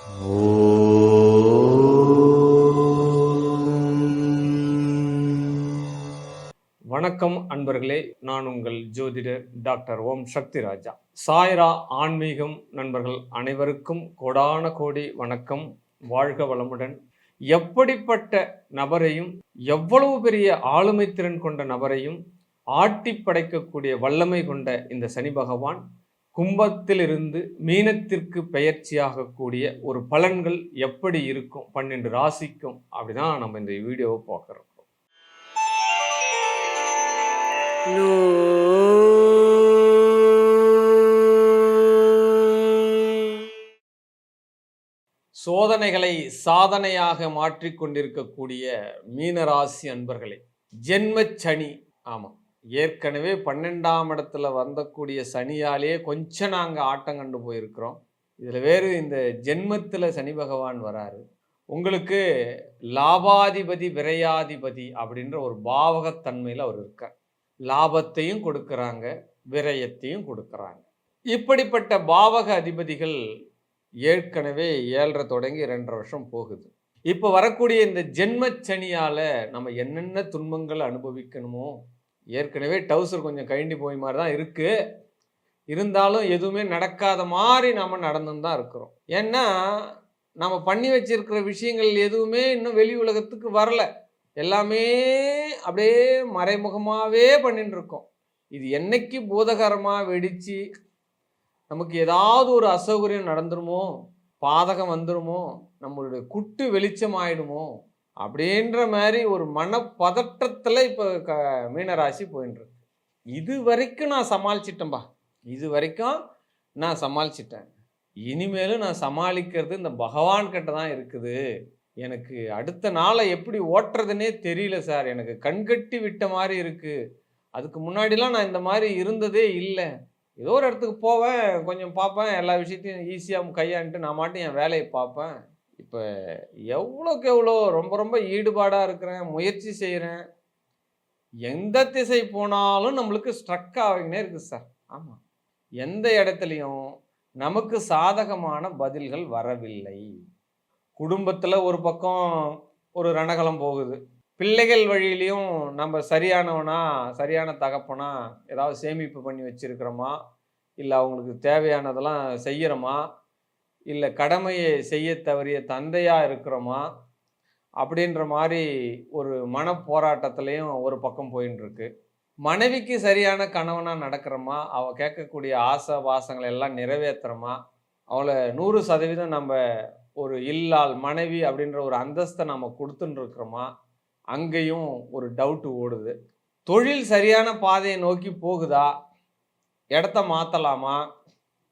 வணக்கம் அன்பர்களே நான் உங்கள் ஜோதிடர் டாக்டர் ஓம் சக்தி ராஜா. சாய்ரா ஆன்மீகம் நண்பர்கள் அனைவருக்கும் கோடான கோடி வணக்கம். வாழ்க வளமுடன். எப்படிப்பட்ட நபரையும் எவ்வளவு பெரிய ஆளுமை திறன் கொண்ட நபரையும் ஆட்டி படைக்கக்கூடிய வல்லமை கொண்ட இந்த சனி பகவான் கும்பத்திலிருந்து மீனத்திற்கு பெயர்ச்சியாகக்கூடிய ஒரு பலன்கள் எப்படி இருக்கும்? பன்னெண்டு ராசிக்கும் அப்படிதான் நம்ம இந்த வீடியோவை பார்க்குறோம். சோதனைகளை சாதனையாக மாற்றிக்கொண்டிருக்கக்கூடிய மீனராசி அன்பர்களே ஜென்ம சனி ஆமாம். ஏற்கனவே பன்னெண்டாம் இடத்துல வந்தக்கூடிய சனியாலே கொஞ்சம் நாங்கள் ஆட்டம் கண்டு போயிருக்கிறோம். இதில் வேறு இந்த ஜென்மத்தில் சனி பகவான் வராரு. உங்களுக்கு லாபாதிபதி விரையாதிபதி அப்படின்ற ஒரு பாவகத்தன்மையில் அவர் இருக்கார். லாபத்தையும் கொடுக்குறாங்க விரயத்தையும் கொடுக்குறாங்க. இப்படிப்பட்ட பாவக அதிபதிகள் ஏற்கனவே ஏழரை தொடங்கி ரெண்டரை வருஷம் போகுது. இப்போ வரக்கூடிய இந்த ஜென்ம சனியால் நம்ம என்னென்ன துன்பங்கள் அனுபவிக்கணுமோ ஏற்கனவே டவுசர் கொஞ்சம் கழண்டி போய் மாதிரி தான் இருக்குது இருந்தாலும் எதுவுமே நடக்காத மாதிரி நாம் நடந்துன்னு தான் இருக்கிறோம். ஏன்னா நம்ம பண்ணி வச்சிருக்கிற விஷயங்கள் எதுவுமே இன்னும் வெளி உலகத்துக்கு வரல. எல்லாமே அப்படியே மறைமுகமாகவே பண்ணிட்டு இருக்கோம். இது என்னைக்கு பூதகரமாக வெடித்து நமக்கு ஏதாவது ஒரு அசௌகரியம் நடந்துருமோ பாதகம் வந்துருமோ நம்மளுடைய குட்டு வெளிச்சம் ஆயிடுமோ அப்படின்ற மாதிரி ஒரு மனப்பதற்றத்தில் இப்போ க மீனராசி போயின்னு இருக்கு இது வரைக்கும் நான் சமாளிச்சிட்டேன்பா. இது வரைக்கும் நான் சமாளிச்சிட்டேன். இனிமேலும் நான் சமாளிக்கிறது இந்த பகவான் கிட்ட தான் இருக்குது. எனக்கு அடுத்த நாளை எப்படி ஓட்டுறதுனே தெரியல சார். எனக்கு கண்கட்டி விட்ட மாதிரி இருக்குது அதுக்கு முன்னாடிலாம் நான் இந்த மாதிரி இருந்ததே இல்லை. ஏதோ ஒரு இடத்துக்கு போவேன் கொஞ்சம் பார்ப்பேன் எல்லா விஷயத்தையும் ஈஸியாக கையாண்டுட்டு நான் மாட்டும் என் வேலையை பார்ப்பேன். இப்போ எவ்வளோக்கு எவ்வளோ ரொம்ப ரொம்ப ஈடுபாடாக இருக்கிறேன் முயற்சி செய்கிறேன் எந்த திசை போனாலும் நம்மளுக்கு ஸ்ட்ரக் ஆகினே இருக்குது சார் ஆமாம் எந்த இடத்துலையும் நமக்கு சாதகமான பதில்கள் வரவில்லை. குடும்பத்தில் ஒரு பக்கம் ஒரு ரணகலம் போகுது. பிள்ளைகள் வழியிலையும் நம்ம சரியானவனா சரியான தகப்பனா ஏதாவது சேமிப்பு பண்ணி வச்சிருக்கிறோமா? இல்லை அவங்களுக்கு தேவையானதெல்லாம் செய்கிறோமா இல்லை கடமையை செய்ய தவறிய தந்தையாக இருக்கிறோமா? அப்படின்ற மாதிரி ஒரு மன போராட்டத்துலேயும் ஒரு பக்கம் போயின்னு இருக்கு மனைவிக்கு சரியான கணவனாக நடக்கிறோமா? அவள் கேட்கக்கூடிய ஆசை வாசங்களை எல்லாம் நிறைவேற்றுறோமா அவளை நூறு சதவீதம் நம்ம ஒரு இல்லால் மனைவி அப்படின்ற ஒரு அந்தஸ்தை நம்ம கொடுத்துட்டு இருக்கிறோமா அங்கேயும் ஒரு டவுட்டு ஓடுது. தொழில் சரியான பாதையை நோக்கி போகுதா? இடத்த மாற்றலாமா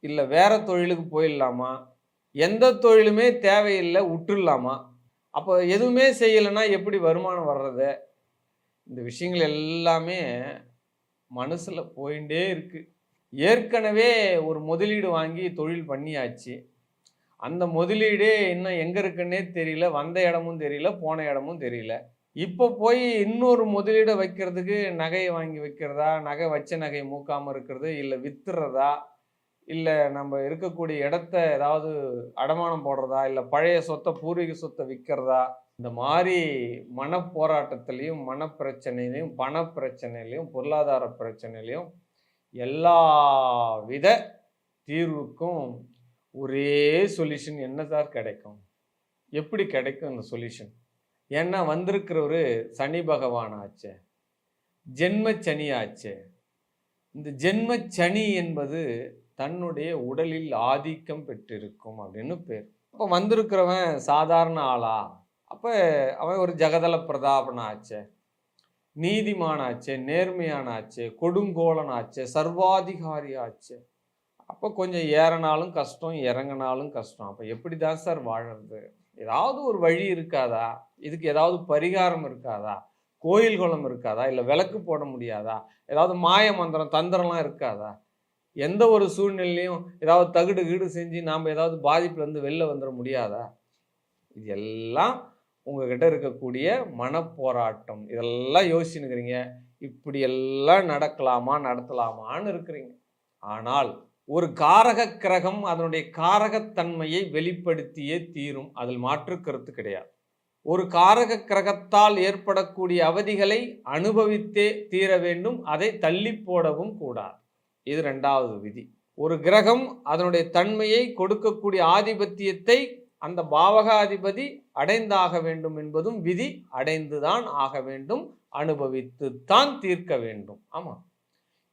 இல்லை வேறு தொழிலுக்கு போயிடலாமா? எந்த தொழிலுமே தேவையில்லை விட்டுடலாமா அப்போ எதுவுமே செய்யலைன்னா எப்படி வருமானம் வர்றது? இந்த விஷயங்கள் எல்லாமே மனசில் போயிட்டே இருக்குது ஏற்கனவே ஒரு முதலீடு வாங்கி தொழில் பண்ணியாச்சு. அந்த முதலீடே இன்னும் எங்கே இருக்குன்னே தெரியல வந்த இடமும் தெரியல போன இடமும் தெரியல. இப்போ போய் இன்னொரு முதலீடை வைக்கிறதுக்கு நகையை வாங்கி வைக்கிறதா? நகை வச்ச நகை மூக்காமல் இருக்கிறது இல்லை வித்துறதா? இல்லை நம்ம இருக்கக்கூடிய இடத்த ஏதாவது அடமானம் போடுறதா? இல்லை பழைய சொத்தை பூர்வீக சொத்தை விற்கிறதா இந்த மாதிரி மனப்போராட்டத்திலையும் மனப்பிரச்சனையிலையும் பண பிரச்சனையிலையும் பொருளாதார பிரச்சனையிலையும் எல்லா வித தீர்வுக்கும் ஒரே சொல்யூஷன் என்ன சார் கிடைக்கும்? எப்படி கிடைக்கும் இந்த சொல்யூஷன் ஏன்னா வந்திருக்கிறவர் சனி பகவான் ஆச்சே. ஜென்ம சனி ஆச்சே. இந்த ஜென்ம சனி என்பது தன்னுடைய உடலில் ஆதிக்கம் பெற்றிருக்கும் அப்படின்னு பேர். அப்போ வந்திருக்கிறவன் சாதாரண ஆளா? அப்போ அவன் ஒரு ஜெகதல பிரதாபனாச்சே நீதிமானாச்சே நேர்மையானாச்சே கொடுங்கோலனாச்சே நேர்மையான சர்வாதிகாரி ஆச்சே அப்போ கொஞ்சம் ஏறனாலும் கஷ்டம் இறங்கினாலும் கஷ்டம். அப்போ எப்படி தான் சார் வாழறது? ஏதாவது ஒரு வழி இருக்காதா? இதுக்கு ஏதாவது பரிகாரம் இருக்காதா? கோயில் குளம் இருக்காதா? இல்லை விளக்கு போட முடியாதா? ஏதாவது மாய மந்திரம் தந்திரம்லாம் இருக்காதா? எந்த ஒரு சூழ்நிலையும் ஏதாவது தகுடு கீடு செஞ்சு நாம் ஏதாவது பாதிப்புலேருந்து வெளில வந்துட முடியாதா? இது எல்லாம் உங்ககிட்ட இருக்கக்கூடிய மனப்போராட்டம். இதெல்லாம் யோசிச்சுன்னுக்கிறீங்க. இப்படி எல்லாம் நடக்கலாமா நடத்தலாமான்னு இருக்கிறீங்க. ஆனால் ஒரு காரக கிரகம் அதனுடைய காரகத்தன்மையை வெளிப்படுத்தியே தீரும். அதில் மாற்று கருத்து கிடையாது. ஒரு காரக கிரகத்தால் ஏற்படக்கூடிய அவதிகளை அனுபவித்தே தீர வேண்டும். அதை தள்ளி போடவும் கூடாது. இது ரெண்டாவது விதி. ஒரு கிரகம் அதனுடைய தன்மையை கொடுக்கக்கூடிய ஆதிபத்தியத்தை அந்த பாவகாதிபதி அடைந்தாக வேண்டும் என்பதும் விதி. அடைந்துதான் ஆக வேண்டும் அனுபவித்து தான் தீர்க்க வேண்டும். ஆமாம்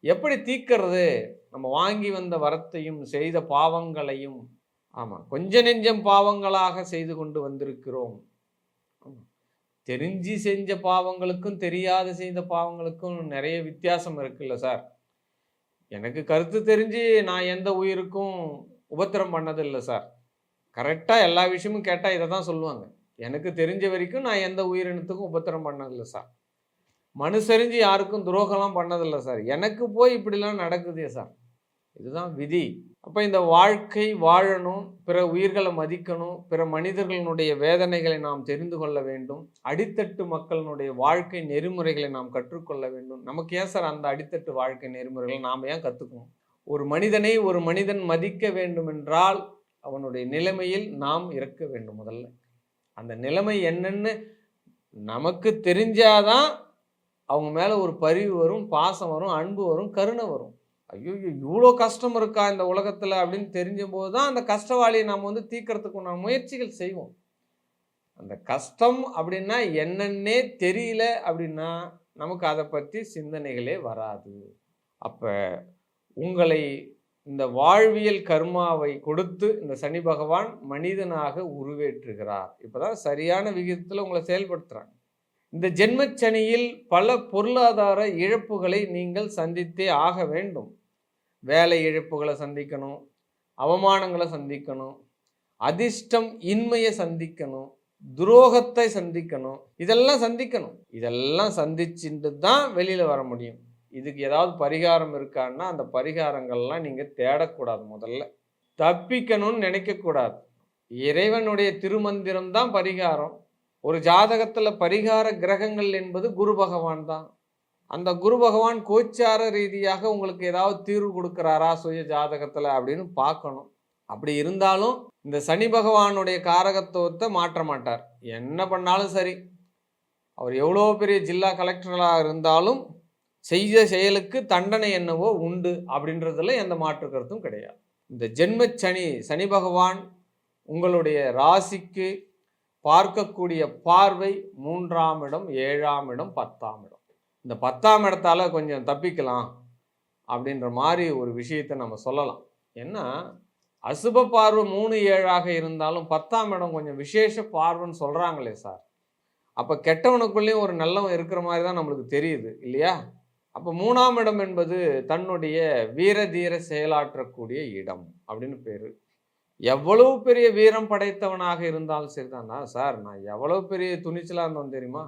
எப்படி தீர்க்கிறது? நம்ம வாங்கி வந்த வரத்தையும் செய்த பாவங்களையும் ஆமாம் கொஞ்ச நெஞ்சம் பாவங்களாக செய்து கொண்டு வந்திருக்கிறோம். தெரிஞ்சு செஞ்ச பாவங்களுக்கும் தெரியாத செய்த பாவங்களுக்கும் நிறைய வித்தியாசம் இருக்குல்ல சார். எனக்கு கருத்து தெரிஞ்சு நான் எந்த உயிருக்கும் உபத்திரம் பண்ணதில்லை சார். கரெக்டாக எல்லா விஷயமும் கேட்டால் இதை தான் சொல்லுவாங்க. எனக்கு தெரிஞ்ச வரைக்கும் நான் எந்த உயிரினத்துக்கும் உபத்திரம் பண்ணதில்லை சார். மனுஷரிஞ்சு யாருக்கும் துரோகம்லாம் பண்ணதில்லை சார். எனக்கு போய் இப்படிலாம் நடக்குதே சார். இதுதான் விதி. அப்போ இந்த வாழ்க்கை வாழணும் பிற உயிர்களை மதிக்கணும் பிற மனிதர்களினுடைய வேதனைகளை நாம் தெரிந்து கொள்ள வேண்டும் அடித்தட்டு மக்களினுடைய வாழ்க்கை நெறிமுறைகளை நாம் கற்றுக்கொள்ள வேண்டும். நமக்கு ஏன் சார் அந்த அடித்தட்டு வாழ்க்கை நெறிமுறைகளை நாம் ஏன் கற்றுக்கணும் ஒரு மனிதனை ஒரு மனிதன் மதிக்க வேண்டும் என்றால் அவனுடைய நிலைமையில் நாம் இருக்க வேண்டும் முதல்ல. அந்த நிலைமை என்னன்னு நமக்கு தெரிஞ்சாதான் அவங்க மேலே ஒரு பரிவு வரும் பாசம் வரும் அன்பு வரும் கருணை வரும். ஐயோ இவ்வளோ கஷ்டம் இருக்கா இந்த உலகத்தில் அப்படின்னு தெரிஞ்சபோது தான் அந்த கஷ்டவாளியை நாம் வந்து தீர்க்கறதுக்கு நான் முயற்சிகள் செய்வோம். அந்த கஷ்டம் அப்படின்னா என்னன்னே தெரியல அப்படின்னா நமக்கு அதை பற்றி சிந்தனைகளே வராது. அப்போ உங்களை இந்த வாழ்வியல் கர்மாவை கொடுத்து இந்த சனி பகவான் மனிதனாக உருவேற்றுகிறார். இப்போ தான் சரியான விகிதத்தில் உங்களை செயல்படுத்துகிறாங்க இந்த ஜென்மச்சனியில் பல பொருளாதார இழப்புகளை நீங்கள் சந்தித்தே ஆக வேண்டும். வேலை இழப்புகளை சந்திக்கணும் அவமானங்களை சந்திக்கணும் அதிர்ஷ்டம் இன்மையை சந்திக்கணும் துரோகத்தை சந்திக்கணும் இதெல்லாம் சந்திக்கணும். இதெல்லாம் சந்திச்சுட்டு தான் வெளியில் வர முடியும். இதுக்கு ஏதாவது பரிகாரம் இருக்கான்னா அந்த பரிகாரங்கள்லாம் நீங்கள் தேடக்கூடாது முதல்ல. தப்பிக்கணும்னு நினைக்கக்கூடாது. இறைவனுடைய திருமந்திரம் தான் பரிகாரம். ஒரு ஜாதகத்தில் பரிகார கிரகங்கள் என்பது குரு பகவான் தான். அந்த குரு பகவான் கோச்சார ரீதியாக உங்களுக்கு ஏதாவது தீர்வு கொடுக்குறாரா சுய ஜாதகத்தில் அப்படின்னு பார்க்கணும். அப்படி இருந்தாலும் இந்த சனி பகவானுடைய காரகத்துவத்தை மாற்ற மாட்டார். என்ன பண்ணாலும் சரி. அவர் எவ்வளோ பெரிய ஜில்லா கலெக்டர்களாக இருந்தாலும் செய்த செயலுக்கு தண்டனை என்னவோ உண்டு அப்படின்றதுல எந்த மாற்று கருத்தும் கிடையாது. இந்த ஜென்ம சனி சனி பகவான் உங்களுடைய ராசிக்கு பார்க்கக்கூடிய பார்வை மூன்றாம் இடம் ஏழாம் இடம் பத்தாம் இடம். இந்த பத்தாம் இடத்தால் கொஞ்சம் தப்பிக்கலாம் அப்படின்ற மாதிரி ஒரு விஷயத்தை நம்ம சொல்லலாம். ஏன்னா அசுப பார்வை மூணு ஏழாக இருந்தாலும் பத்தாம் இடம் கொஞ்சம் விசேஷ பார்வைன்னு சொல்கிறாங்களே சார். அப்போ கெட்டவனுக்குள்ளேயும் ஒரு நல்லவன் இருக்கிற மாதிரி தான் நம்மளுக்கு தெரியுது இல்லையா? அப்போ மூணாம் இடம் என்பது தன்னுடைய வீர தீர செயலாற்றக்கூடிய இடம் அப்படின்னு பேர். எவ்வளவு பெரிய வீரம் படைத்தவனாக இருந்தாலும் சரிதானா. சார் நான் எவ்வளவு பெரிய துணிச்சலாக இருந்தோம் தெரியுமா?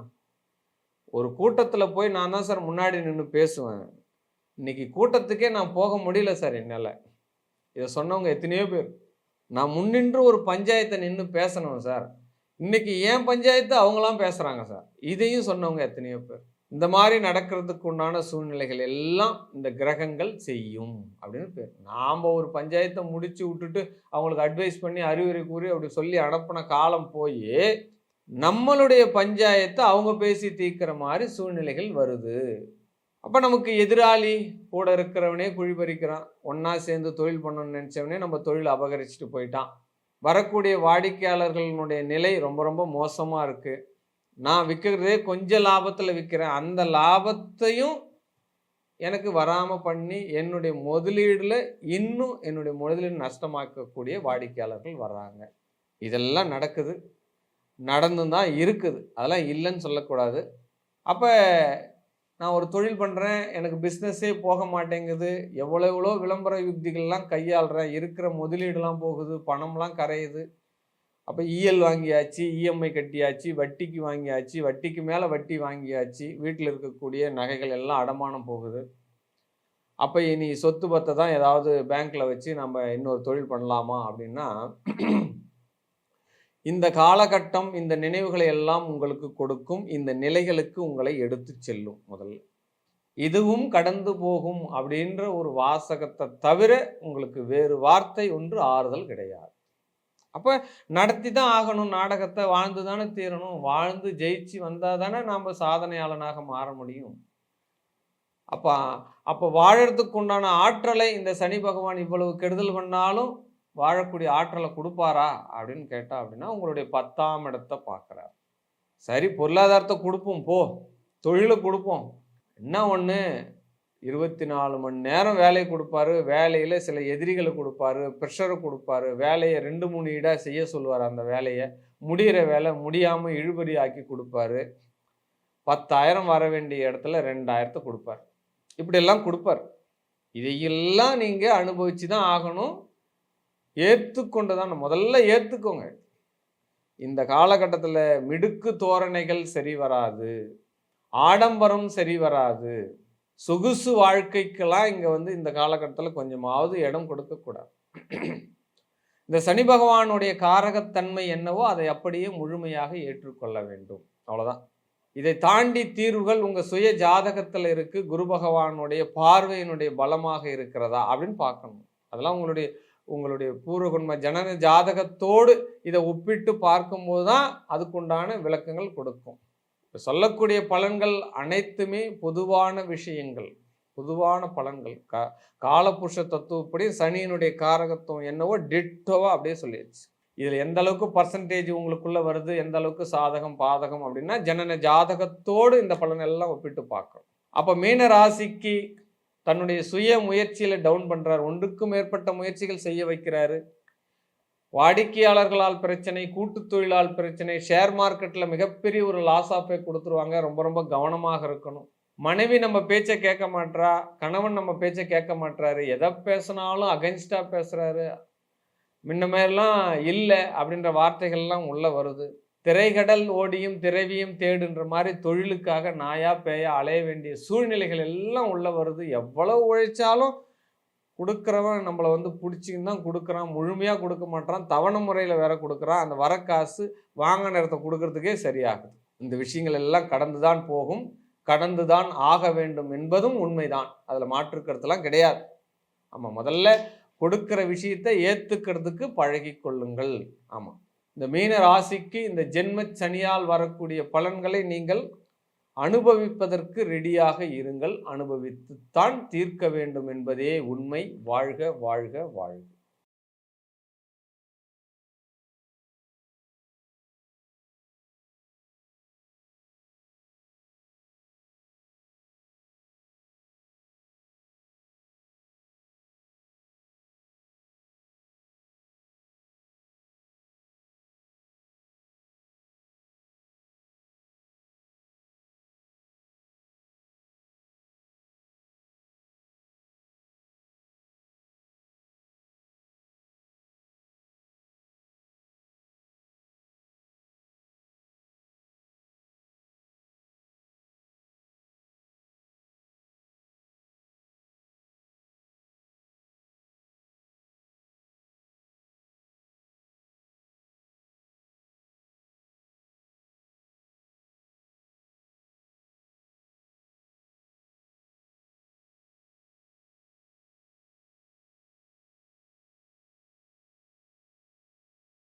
ஒரு கூட்டத்தில் போய் நான் தான் சார் முன்னாடி நின்று பேசுவேன். இன்னைக்கு கூட்டத்துக்கே நான் போக முடியல சார் என்னால். இதை சொன்னவங்க எத்தனையோ பேர். நான் முன்னின்று ஒரு பஞ்சாயத்தை நின்று பேசணும் சார். இன்னைக்கு ஏன் பஞ்சாயத்து அவங்களாம் பேசுகிறாங்க சார். இதையும் சொன்னவங்க எத்தனையோ பேர். இந்த மாதிரி நடக்கிறதுக்கு உண்டான சூழ்நிலைகள் எல்லாம் இந்த கிரகங்கள் செய்யும் அப்படின்னு பேர். நாம் ஒரு பஞ்சாயத்தை முடித்து விட்டுட்டு அவங்களுக்கு அட்வைஸ் பண்ணி அறிவுரை கூறி அப்படி சொல்லி அனுப்பின காலம் போய் நம்மளுடைய பஞ்சாயத்தை அவங்க பேசி தீர்க்கிற மாதிரி சூழ்நிலைகள் வருது. அப்போ நமக்கு எதிராளி கூட இருக்கிறவனே குழி பறிக்கிறான். ஒன்றா சேர்ந்து தொழில் பண்ணணும்னு நினச்சவனே நம்ம தொழில் அபகரிச்சுட்டு போயிட்டான். வரக்கூடிய வாடிக்கையாளர்களுடைய நிலை ரொம்ப ரொம்ப மோசமாக இருக்குது நான் விற்கிறதே கொஞ்சம் லாபத்தில் விற்கிறேன் அந்த லாபத்தையும் எனக்கு வராமல் பண்ணி என்னுடைய முதலீடில் இன்னும் என்னுடைய முதலீடு நஷ்டமாக்கக்கூடிய வாடிக்கையாளர்கள் வர்றாங்க. இதெல்லாம் நடக்குது. நடந்து தான் இருக்குது. அதெல்லாம் இல்லைன்னு சொல்லக்கூடாது. அப்போ நான் ஒரு தொழில் பண்ணுறேன் எனக்கு பிஸ்னஸே போக மாட்டேங்குது. எவ்வளோ எவ்வளோ விளம்பர யுக்திகள்லாம் கையாளுறேன். இருக்கிற முதலீடுலாம் போகுது. பணம்லாம் கரையுது. அப்போ இஎல் வாங்கியாச்சு இஎம்ஐ கட்டியாச்சு வட்டிக்கு வாங்கியாச்சு வட்டிக்கு மேலே வட்டி வாங்கியாச்சு வீட்டில் இருக்கக்கூடிய நகைகள் எல்லாம் அடமானம் போகுது. அப்போ இனி சொத்து பத்தை தான் ஏதாவது பேங்க்கில் வச்சு நம்ம இன்னொரு தொழில் பண்ணலாமா அப்படின்னா இந்த காலகட்டம் இந்த நினைவுகளை எல்லாம் உங்களுக்கு கொடுக்கும் இந்த நிலைகளுக்கு உங்களை எடுத்து செல்லும் முதல்ல இதுவும் கடந்து போகும் அப்படின்ற ஒரு வாசகத்தை தவிர உங்களுக்கு வேறு வார்த்தை ஒன்று ஆறுதல் கிடையாது. அப்போ நடத்தி தான் ஆகணும் நாடகத்தை வாழ்ந்து தானே தீரணும் வாழ்ந்து ஜெயிச்சு வந்தால் தானே நாம் சாதனையாளனாக மாற முடியும். அப்போ அப்போ வாழறதுக்கு உண்டான ஆற்றலை இந்த சனி பகவான் இவ்வளவு கெடுதல் பண்ணாலும் வாழக்கூடிய ஆற்றலை கொடுப்பாரா அப்படின்னு கேட்டா அப்படின்னா உங்களுடைய பத்தாம் இடத்தை பார்க்குறார். சரி பொருளாதாரத்தை கொடுப்போம் போ. தொழிலை கொடுப்போம். என்ன ஒன்று இருபத்தி நாலு மணி நேரம் வேலையை கொடுப்பாரு வேலையில் சில எதிரிகளை கொடுப்பாரு ப்ரெஷரை கொடுப்பாரு வேலையை ரெண்டு மூணு ஈடாக செய்ய சொல்லுவார் அந்த வேலையை. முடிகிற வேலை முடியாமல் இழுபறி ஆக்கி கொடுப்பாரு. பத்தாயிரம் வர வேண்டிய இடத்துல ரெண்டாயிரத்தை கொடுப்பார். இப்படியெல்லாம் கொடுப்பார். இதையெல்லாம் நீங்கள் அனுபவிச்சு தான் ஆகணும். ஏற்றுக்கொண்டு தான் முதல்ல ஏற்றுக்கோங்க இந்த காலகட்டத்தில் மிடுக்கு தோரணைகள் சரி வராது. ஆடம்பரம் சரி வராது. சொகுசு வாழ்க்கைக்கெல்லாம் இங்கே வந்து இந்த காலகட்டத்தில் கொஞ்சமாவது இடம் கொடுக்கக்கூடாது இந்த சனி பகவானுடைய காரகத்தன்மை என்னவோ அதை அப்படியே முழுமையாக ஏற்றுக்கொள்ள வேண்டும். அவ்வளோதான் இதை தாண்டி தீர்வுகள் உங்கள் சுய ஜாதகத்தில் இருக்கு. குரு பகவானுடைய பார்வையினுடைய பலமாக இருக்கிறதா அப்படின்னு பார்க்கணும். அதெல்லாம் உங்களுடைய உங்களுடைய பூர்வகுண்ம ஜனன ஜாதகத்தோடு இதை ஒப்பிட்டு பார்க்கும்போது தான் அதுக்குண்டான விளக்கங்கள் கொடுக்கும். இப்போ சொல்லக்கூடிய பலன்கள் அனைத்துமே பொதுவான விஷயங்கள் பொதுவான பலன்கள். கா காலபுருஷ தத்துவப்படி சனியினுடைய காரகத்துவம் என்னவோ டிட்டோவா அப்படியே சொல்லிடுச்சு இதில் எந்த அளவுக்கு பர்சன்டேஜ் உங்களுக்குள்ளே வருது எந்த அளவுக்கு சாதகம் பாதகம் அப்படின்னா ஜனன ஜாதகத்தோடு இந்த பலன் எல்லாம் ஒப்பிட்டு பார்க்கணும். அப்போ மீன ராசிக்கு தன்னுடைய சுய முயற்சியில் டவுன் பண்ணுறாரு ஒன்றுக்கும் மேற்பட்ட முயற்சிகள் செய்ய வைக்கிறாரு. வாடிக்கையாளர்களால் பிரச்சனை கூட்டு தொழிலால் பிரச்சனை ஷேர் மார்க்கெட்டில் மிகப்பெரிய ஒரு லாஸ் ஆஃபே கொடுத்துருவாங்க. ரொம்ப ரொம்ப கவனமாக இருக்கணும். மனைவி நம்ம பேச்சை கேட்க மாட்றா கணவன் நம்ம பேச்சை கேட்க மாட்டாரு எதை பேசினாலும் அகைன்ஸ்டாக பேசுகிறாரு முன்ன மாதிரிலாம் இல்லை அப்படின்ற வார்த்தைகள்லாம் உள்ளே வருது. திரைகடல் ஓடியும் திரவியும் தேடுன்ற மாதிரி தொழிலுக்காக நாயா பேயா அலைய வேண்டிய சூழ்நிலைகள் எல்லாம் உள்ளே வருது. எவ்வளோ உழைச்சாலும் கொடுக்குறவன் நம்மளை வந்து பிடிச்சின்னு தான் கொடுக்குறான் முழுமையாக கொடுக்க மாட்டான் தவணை முறையில் வேற கொடுக்குறான் அந்த வர காசு வாங்க நேரத்தை கொடுக்கறதுக்கே சரியாகுது. இந்த விஷயங்கள் எல்லாம் கடந்து தான் போகும் கடந்து தான் ஆக வேண்டும் என்பதும் உண்மைதான். அதில் மாற்றுக்கிறதுலாம் கிடையாது. ஆமாம் முதல்ல கொடுக்குற விஷயத்தை ஏற்றுக்கிறதுக்கு பழகி கொள்ளுங்கள். ஆமாம் இந்த மீன ராசிக்கு இந்த ஜென்ம சனியால் வரக்கூடிய பலன்களை நீங்கள் அனுபவிப்பதற்கு ரெடியாக இருங்கள். அனுபவித்துத்தான் தீர்க்க வேண்டும் என்பதே உண்மை. வாழ்க வாழ்க வாழ்க.